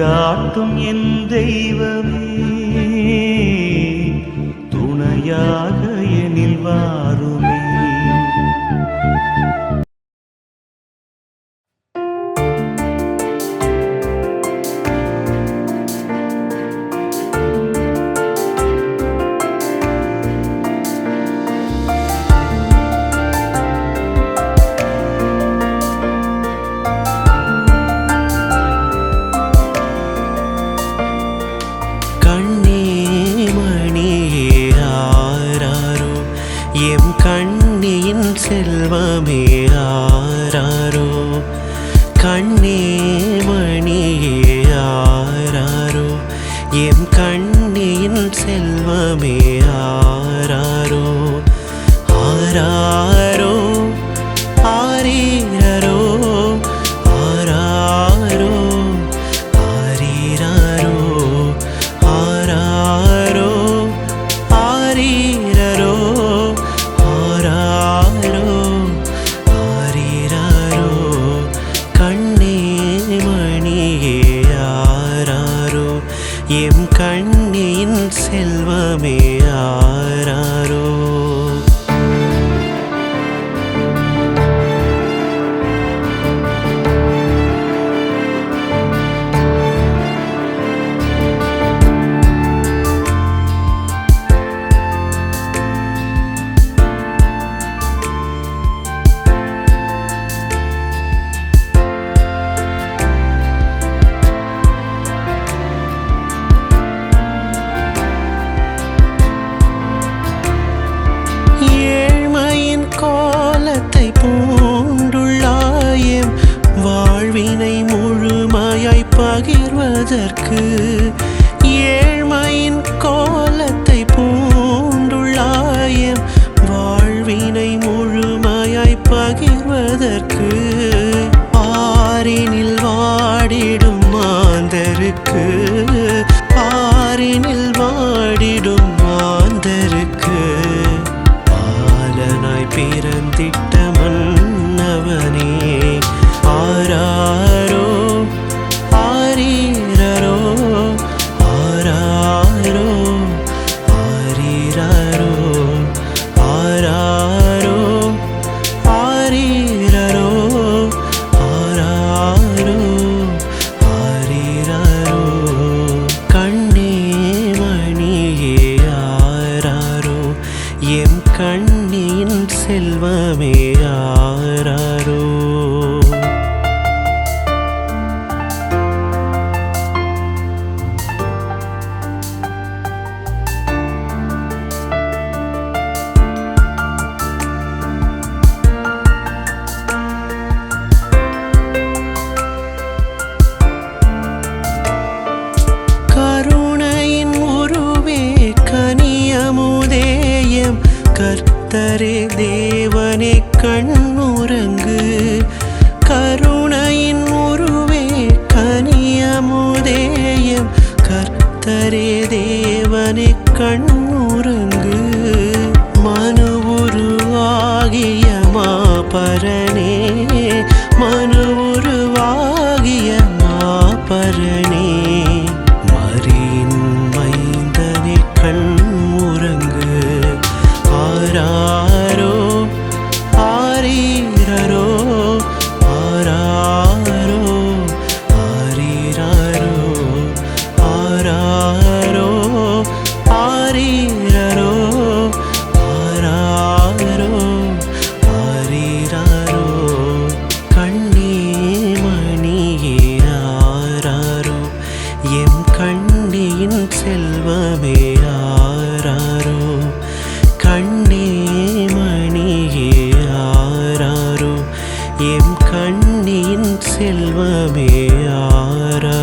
வழிகாட்டும் என் தெய்வமே. ആരാരോ കണ്ണേ മണിയാരാരോ? എം കണ്ണിൻ സെൽവമേ ആരാരോ? ആരാരോ? எம் கண்ணின் செல்வமே ஆரா ஆறினில் வாடிடும் மாந்தருக்கு. கர்த்தரே தேவனே கண்ணுறங்கு. கருணையின் உருவே கனியமுதேயம். கர்த்தரே தேவனே கண்ணுறங்கு. மனு உருவாகிய மாபரனே தெய்வமே ஆரா